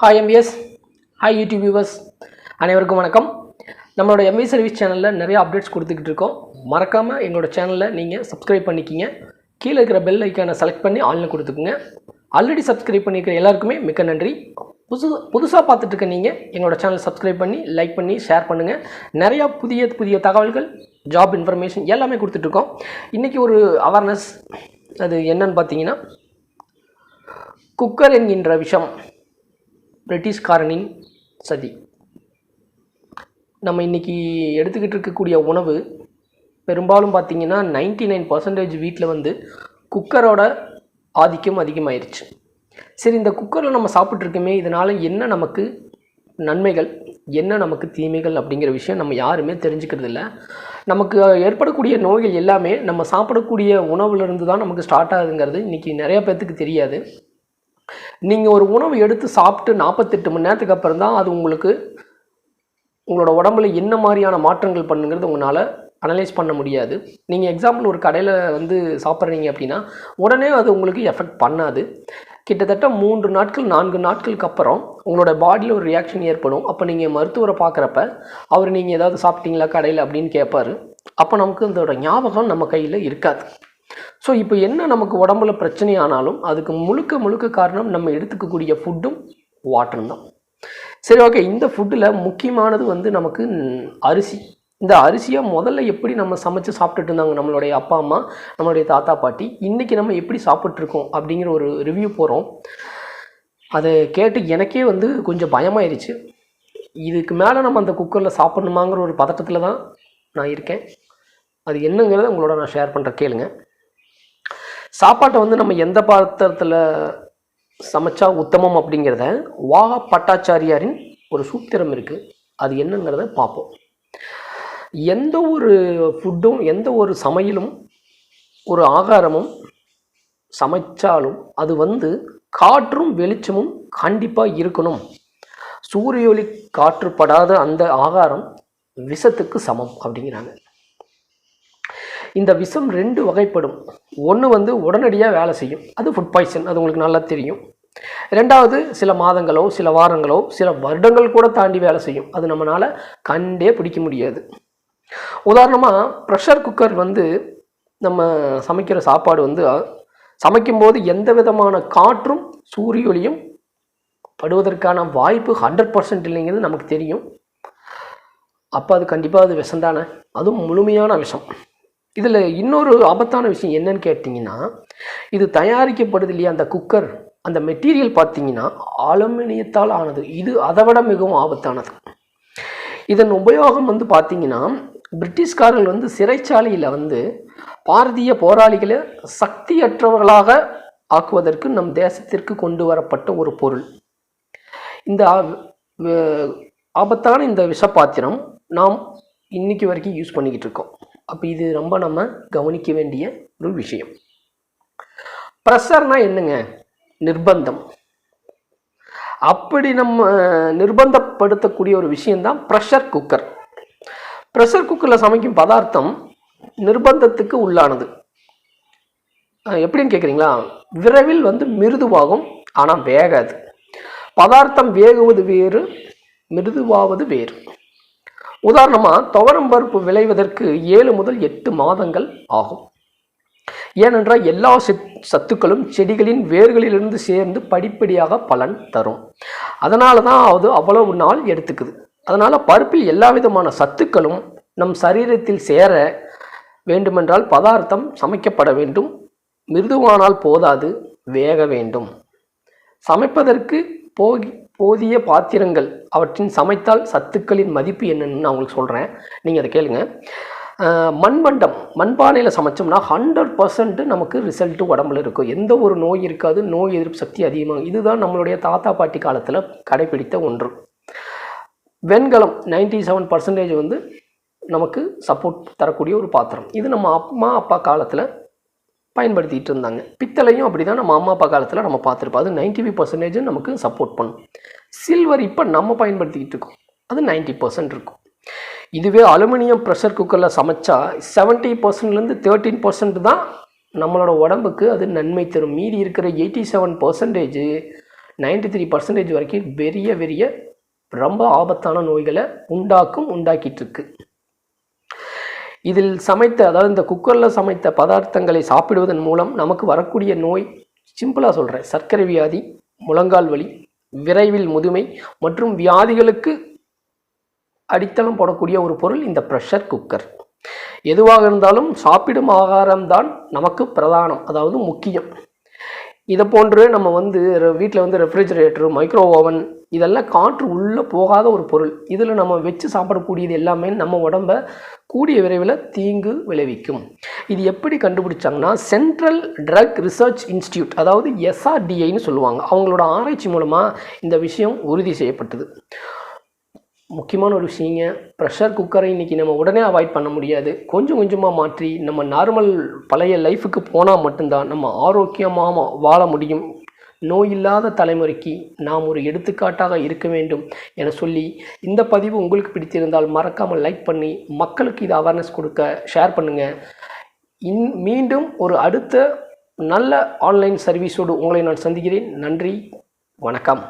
Hi MBS hi YouTube viewers அனைவருக்கும் வணக்கம். நம்மளோட எம்வி சர்வீஸ் சேனலில் நிறைய அப்டேட்ஸ் கொடுத்துக்கிட்டு இருக்கோம். மறக்காமல் எங்களோட சேனலில் நீங்கள் சப்ஸ்கிரைப் பண்ணிக்கிங்க. கீழே இருக்கிற பெல் ஐக்கானை செலக்ட் பண்ணி ஆன்லைன் கொடுத்துக்குங்க. ஆல்ரெடி சப்ஸ்கிரைப் பண்ணியிருக்கிற எல்லாருக்குமே மிக்க நன்றி. புதுசு புதுசாக பார்த்துட்டு இருக்க நீங்கள் எங்களோட சேனல் சப்ஸ்கிரைப் பண்ணி லைக் பண்ணி ஷேர் பண்ணுங்கள் நிறையா புதிய புதிய தகவல்கள் ஜாப் இன்ஃபர்மேஷன் எல்லாமே கொடுத்துட்ருக்கோம். இன்றைக்கி ஒரு அவேர்னஸ் அது என்னன்னு பார்த்தீங்கன்னா குக்கர் என்கின்ற விஷம். பிரிட்டிஷ்காரனின் சதி. நம்ம இன்றைக்கி எடுத்துக்கிட்டு இருக்கக்கூடிய உணவு பெரும்பாலும் பார்த்தீங்கன்னா 99% நைன் பர்சன்டேஜ் வீட்டில் வந்து குக்கரோட ஆதிக்கம் அதிகமாயிருச்சு. சரி இந்த குக்கரில் நம்ம சாப்பிட்ருக்கோமே இதனால் என்ன நமக்கு நன்மைகள் என்ன நமக்கு தீமைகள் அப்படிங்கிற விஷயம் நம்ம யாருமே தெரிஞ்சுக்கிறது இல்லை. நமக்கு ஏற்படக்கூடிய நோய்கள் எல்லாமே நம்ம சாப்பிடக்கூடிய உணவுலேருந்து தான் நமக்கு ஸ்டார்ட் ஆகுதுங்கிறது இன்றைக்கி நிறையா பேர்த்துக்கு தெரியாது. நீங்கள் ஒரு உணவு எடுத்து சாப்பிட்டு நாற்பத்தெட்டு மணி நேரத்துக்கு அப்புறம் தான் அது உங்களுக்கு உங்களோட உடம்புல என்ன மாதிரியான மாற்றங்கள் பண்ணுங்கிறது உங்களால் அனலைஸ் பண்ண முடியாது. நீங்கள் எக்ஸாம்பிள் ஒரு கடையில் வந்து சாப்பிட்றீங்க அப்படின்னா உடனே அது உங்களுக்கு எஃபெக்ட் பண்ணாது. கிட்டத்தட்ட மூன்று நாட்கள் நான்கு நாட்களுக்கு அப்புறம் உங்களோட பாடியில் ஒரு ரியாக்ஷன் ஏற்படும். அப்போ நீங்கள் மருத்துவரை பார்க்குறப்ப அவர் நீங்கள் ஏதாவது சாப்பிட்டீங்களா கடையில் அப்படின்னு கேட்பார் அப்போ நமக்கு அதோட ஞாபகம் நம்ம கையில் இருக்காது. ஸோ இப்போ என்ன நமக்கு உடம்புல பிரச்சனை ஆனாலும் அதுக்கு முழுக்க முழுக்க காரணம் நம்ம எடுத்துக்கக்கூடிய ஃபுட்டும் வாட்டரும் தான் சரி ஓகே இந்த ஃபுட்டில் முக்கியமானது வந்து நமக்கு அரிசி. இந்த அரிசியை முதல்ல எப்படி நம்ம சமைச்சு சாப்பிட்டுட்டு இருந்தாங்க நம்மளுடைய அப்பா அம்மா நம்மளுடைய தாத்தா பாட்டி இன்றைக்கி நம்ம எப்படி சாப்பிட்ருக்கோம் அப்படிங்கிற ஒரு ரிவ்யூ போகிறோம் அதை கேட்டு எனக்கே வந்து கொஞ்சம் பயமாயிருச்சு. இதுக்கு மேலே நம்ம அந்த குக்கரில் சாப்பிட்ணுமாங்கிற ஒரு பதட்டத்தில் தான் நான் இருக்கேன். அது என்னங்கிறத உங்களோட நான் ஷேர் பண்ணுற கேளுங்க. சாப்பாட்டை வந்து நம்ம எந்த பாத்திரத்தில் சமைச்சா உத்தமம் அப்படிங்கிறத வா பட்டாச்சாரியாரின் ஒரு சூத்திரம் இருக்குது அது என்னங்கிறத பார்ப்போம். எந்த ஒரு ஃபுட்டும் எந்த ஒரு சமையலும் ஒரு ஆகாரமும் சமைச்சாலும் அது வந்து காற்றும் வெளிச்சமும் கண்டிப்பாக இருக்கணும். சூரிய ஒளி காற்றுப்படாத அந்த ஆகாரம் விஷத்துக்கு சமம் அப்படிங்கிறாங்க. இந்த விஷம் ரெண்டு வகைப்படும். ஒன்று வந்து உடனடியாக வேலை செய்யும். அது ஃபுட் பாய்சன் அது உங்களுக்கு நல்லா தெரியும். ரெண்டாவது சில மாதங்களோ சில வாரங்களோ சில வருடங்கள் கூட தாண்டி வேலை செய்யும். அது நம்மளால் கண்டே பிடிக்க முடியாது. உதாரணமாக ப்ரெஷர் குக்கர் வந்து நம்ம சமைக்கிற சாப்பாடு வந்து சமைக்கும்போது எந்த விதமான காற்றும் சூரிய ஒளியும் படுவதற்கான வாய்ப்பு ஹண்ட்ரட் பர்சன்ட் இல்லைங்கிறது நமக்கு தெரியும். அப்போ அது கண்டிப்பாக அது விஷம் தானே? அதுவும் முழுமையான விஷம். இதில் இன்னொரு ஆபத்தான விஷயம் என்னன்னு கேட்டிங்கன்னா இது தயாரிக்கப்படுது இல்லையா அந்த குக்கர் அந்த மெட்டீரியல் பார்த்தீங்கன்னா அலுமினியத்தால் ஆனது. இது அதை விட மிகவும் ஆபத்தானது. இதன் உபயோகம் வந்து பார்த்தீங்கன்னா பிரிட்டிஷ்காரர்கள் வந்து சிறைச்சாலையில் வந்து பாரதிய போராளிகளை சக்தியற்றவர்களாக ஆக்குவதற்கு நம் தேசத்திற்கு கொண்டு வரப்பட்ட ஒரு பொருள். இந்த ஆபத்தான இந்த விஷப்பாத்திரம் நாம் இன்னைக்கு வரைக்கும் யூஸ் பண்ணிக்கிட்டு இருக்கோம். அப்போ இது ரொம்ப நம்ம கவனிக்க வேண்டிய ஒரு விஷயம். ப்ரெஷர்னா என்னங்க? நிர்பந்தம். அப்படி நம்ம நிர்பந்தப்படுத்தக்கூடிய ஒரு விஷயந்தான் ப்ரெஷர் குக்கர் ப்ரெஷர் குக்கரில் சமைக்கும் பதார்த்தம் நிர்பந்தத்துக்கு உள்ளானது. எப்படின்னு கேட்குறீங்களா விரைவில் வந்து மிருதுவாகும் ஆனால் வேகாது. பதார்த்தம் வேகுவது வேறு மிருதுவாவது வேறு. உதாரணமாக துவரம் பருப்பு விளைவதற்கு ஏழு முதல் எட்டு மாதங்கள் ஆகும். ஏனென்றால் எல்லா சத்துக்களும் செடிகளின் வேர்களிலிருந்து சேர்ந்து படிப்படியாக பலன் தரும். அதனால தான் அது அவ்வளவு நாள் எடுத்துக்குது. அதனால் பருப்பில் எல்லா விதமான சத்துக்களும் நம் சரீரத்தில் சேர வேண்டுமென்றால் பதார்த்தம் சமைக்கப்பட வேண்டும். மிருதுவானால் போதாது வேக வேண்டும். சமைப்பதற்கு போகி போதிய பாத்திரங்கள் அவற்றின் சமைத்தால் சத்துக்களின் மதிப்பு என்னன்னு நான் உங்களுக்கு சொல்கிறேன் நீங்கள் அதை கேளுங்க. மண்பண்டம் மண்பானையில் சமைச்சோம்னா ஹண்ட்ரட் பர்சன்ட் நமக்கு ரிசல்ட்டு உடம்புல இருக்கும். எந்த ஒரு நோய் இருக்காது நோய் எதிர்ப்பு சக்தி அதிகமாக இதுதான் நம்மளுடைய தாத்தா பாட்டி காலத்தில் கடைபிடித்த ஒன்று. வெண்கலம் 97% செவன் பர்சன்டேஜ் வந்து நமக்கு சப்போர்ட் தரக்கூடிய ஒரு பாத்திரம். இது நம்ம அம்மா அப்பா காலத்தில் பயன்படுத்திட்டு இருந்தாங்க. பித்தளையும் அப்படி தான் நம்ம அம்மா அப்பா காலத்தில் நம்ம பார்த்துருப்போம். அது நைன்டி ஃபைவ் பர்சன்டேஜ் நமக்கு சப்போர்ட் பண்ணும். சில்வர் இப்போ நம்ம பயன்படுத்திக்கிட்டு இருக்கோம். அது 90% பர்சன்ட் இருக்கும். இதுவே அலுமினியம் ப்ரெஷர் குக்கரில் சமைச்சா செவன்ட்டி பர்சன்ட்லேருந்து தேர்ட்டீன் பர்சன்ட் தான் நம்மளோட உடம்புக்கு அது நன்மை தரும். மீதி இருக்கிற eighty seven percentage ninety three percentage வரைக்கும் பெரிய பெரிய ரொம்ப ஆபத்தான நோய்களை உண்டாக்கும் உண்டாக்கிட்டு இருக்கு. இதில் சமைத்த அதாவது இந்த குக்கரில் சமைத்த பதார்த்தங்களை சாப்பிடுவதன் மூலம் நமக்கு வரக்கூடிய நோய் சிம்பிளாக சொல்கிறேன் சர்க்கரை வியாதி முழங்கால் வலி விரைவில் முதுமை மற்றும் வியாதிகளுக்கு அடித்தளம் போடக்கூடிய ஒரு பொருள் இந்த ப்ரெஷர் குக்கர் எதுவாக இருந்தாலும் சாப்பிடும் ஆகாரம்தான் நமக்கு பிரதானம் அதாவது முக்கியம். இதை போன்று நம்ம வந்து வீட்டில் வந்து ரெஃப்ரிஜரேட்டர் மைக்ரோ ஓவன் இதெல்லாம் காற்று உள்ளே போகாத ஒரு பொருள். இதில் நம்ம வச்சு சாப்பிடக்கூடியது எல்லாமே நம்ம உடம்ப கூடிய விரைவில் தீங்கு விளைவிக்கும். இது எப்படி கண்டுபிடிச்சாங்கன்னா சென்ட்ரல் ட்ரக் ரிசர்ச் இன்ஸ்டியூட் அதாவது எஸ்ஆர்டிஐன்னு சொல்லுவாங்க. அவங்களோட ஆராய்ச்சி மூலமாக இந்த விஷயம் உறுதி செய்யப்பட்டது. முக்கியமான ஒரு விஷயங்க ப்ரெஷர் குக்கரை இன்றைக்கி நம்ம உடனே அவாய்ட் பண்ண முடியாது. கொஞ்சம் கொஞ்சமாக மாற்றி நம்ம நார்மல் பழைய லைஃபுக்கு போனால் மட்டும்தான் நம்ம ஆரோக்கியமாக வாழ முடியும். நோய் இல்லாத தலைமுறைக்கு நாம் ஒரு எடுத்துக்காட்டாக இருக்க வேண்டும் என சொல்லி இந்த பதிவு உங்களுக்கு பிடித்திருந்தால் மறக்காமல் லைக் பண்ணி மக்களுக்கு இது அவேர்னஸ் கொடுக்க ஷேர் பண்ணுங்கள் இன் மீண்டும் ஒரு அடுத்த நல்ல ஆன்லைன் சர்வீஸோடு உங்களை நான் சந்திக்கிறேன். நன்றி வணக்கம்.